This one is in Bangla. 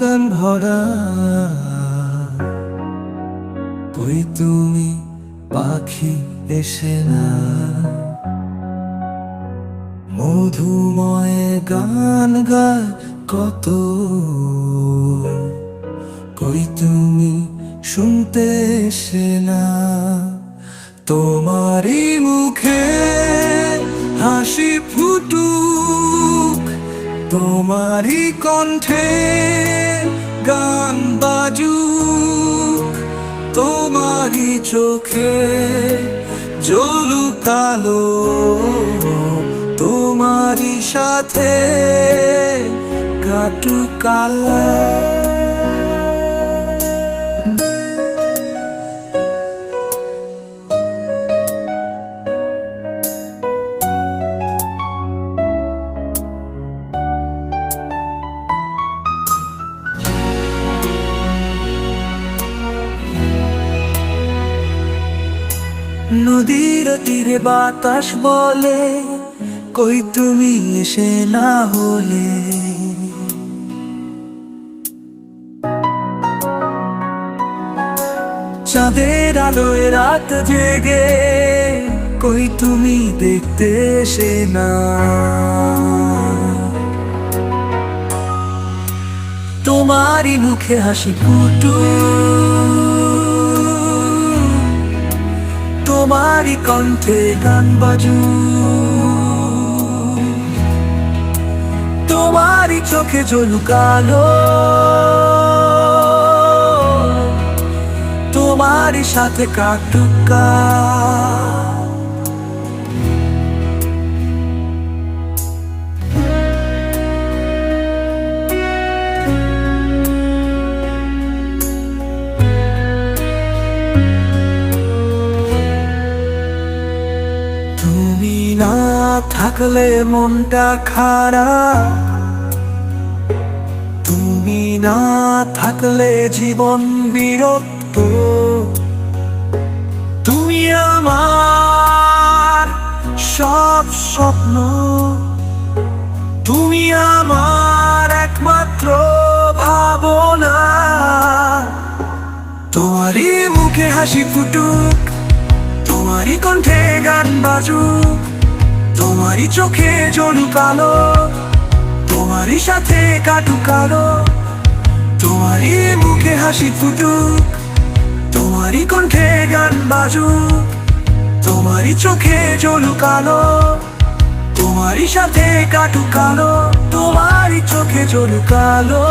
গান ভরা। ওই তুমি পাখি এসে না? মধুময় গান গায় কত। কই তুমি শুনতে এসে না? তোমারই মুখে তোমারই কণ্ঠে গান বাজু তোমারই চোখে জলু কালো তোমারই সাথে কাটু কালা নদীর তীরে বাতাস বলে, কই তুমি এসে না হলে? চাঁদের আলোয় রাত জেগে, কই তুমি দেখতে এসে না? তোমারই মুখে হাসি ফুটু তোমারই কণ্ঠে গান বাজু। তোমারই চোখে জলুকালো তোমারই সাথে কাটুকা তুমি না থাকলে মনটা খারাপ। তুমি না থাকলে জীবন বিরক্ত। তুমি আমার সব স্বপ্ন। তুমি আমার একমাত্র ভাবনা। তোমারই মুখে হাসি ফুটুক তোমারই কণ্ঠে গান বাজু, তোমারই চোখে জলুক আলো তোমারই সাথে কাটুক আলো তোমারই মুখে হাসি ফুটুক, তোমারই কণ্ঠে গান বাজু, তোমারই চোখে জলুক আলো তোমারই সাথে কাটুক আলো তোমারই চোখে জলুক আলো